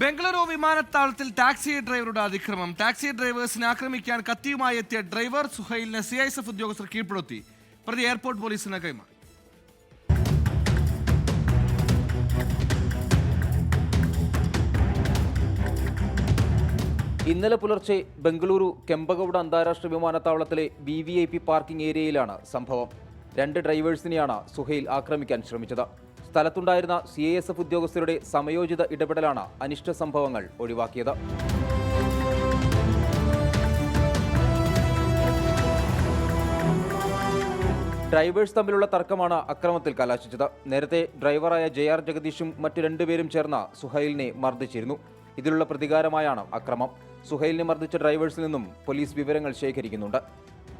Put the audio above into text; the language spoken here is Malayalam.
ബംഗളൂരു വിമാനത്താവളത്തിൽ ടാക്സി ഡ്രൈവറുടെ അതിക്രമം. ടാക്സി ഡ്രൈവേഴ്സിനെ ആക്രമിക്കാൻ കത്തിയുമായി എത്തിയ ഡ്രൈവർ സുഹൈലിനെ സി ഐ എസ് എഫ് ഉദ്യോഗസ്ഥർ കീഴ്പ്പെടുത്തി. പ്രതി എയർപോർട്ട് പോലീസിന് കൈമാറി. ഇന്നലെ പുലർച്ചെ ബംഗളൂരു കെമ്പഗൌഡ അന്താരാഷ്ട്ര വിമാനത്താവളത്തിലെ V V I P parking ഏരിയയിലാണ് സംഭവം. രണ്ട് ഡ്രൈവേഴ്സിനെയാണ് സുഹൈൽ ആക്രമിക്കാൻ ശ്രമിച്ചത്. സ്ഥലത്തുണ്ടായിരുന്ന സി എ എസ് എഫ് ഉദ്യോഗസ്ഥരുടെ സമയോചിത ഇടപെടലാണ് അനിഷ്ട സംഭവങ്ങൾ ഒഴിവാക്കിയത്. ഡ്രൈവേഴ്സ് തമ്മിലുള്ള തർക്കമാണ് അക്രമത്തിൽ കലാശിച്ചത്. നേരത്തെ ഡ്രൈവറായ ജെ ആർ ജഗദീഷും മറ്റു രണ്ടുപേരും ചേർന്ന സുഹൈലിനെ മർദ്ദിച്ചിരുന്നു. ഇതിലുള്ള പ്രതികാരമായാണ് അക്രമം. സുഹൈലിനെ മർദ്ദിച്ച ഡ്രൈവേഴ്സിൽ നിന്നും പോലീസ് വിവരങ്ങൾ ശേഖരിക്കുന്നുണ്ട്.